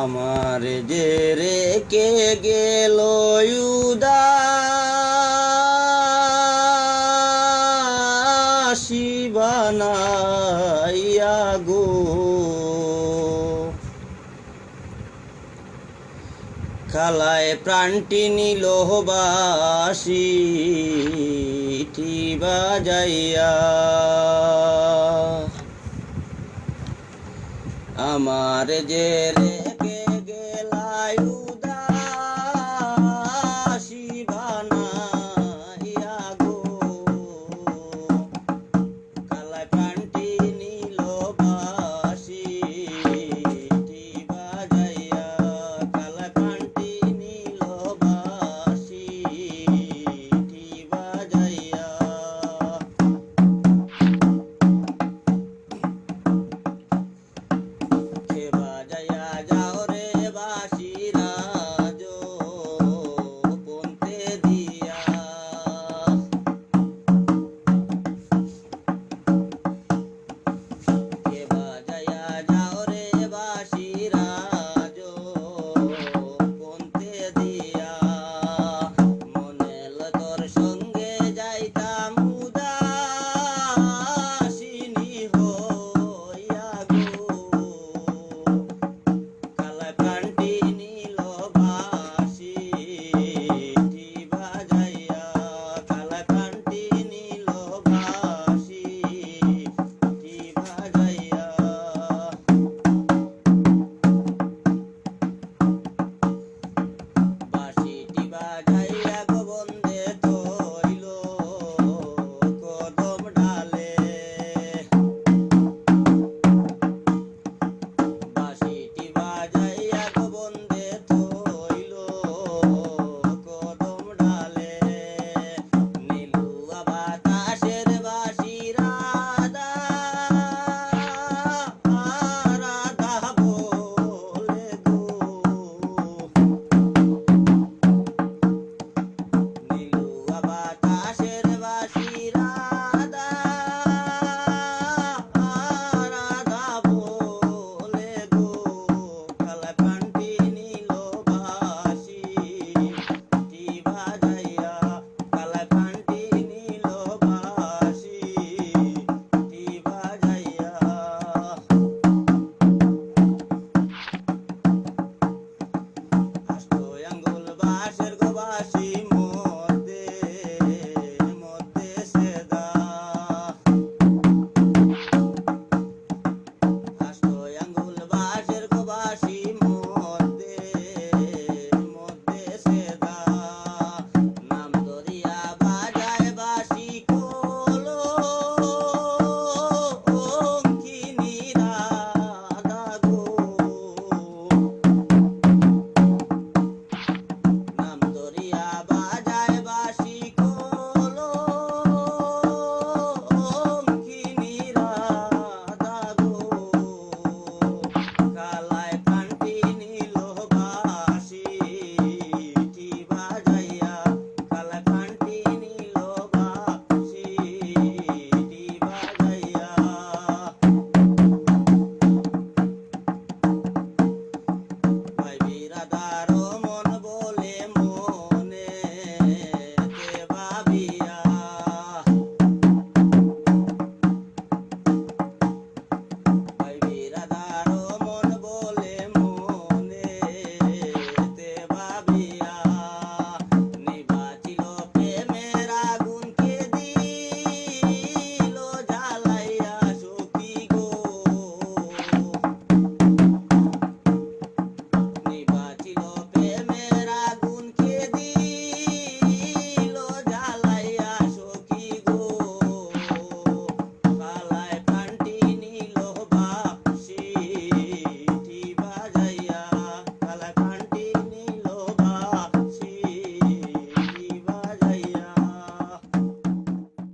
আমার যে রেখে গেল শিবানাইয়া গো। খালায় প্রাণটি নিল বাসি বাজাইয়া। আমার যে রে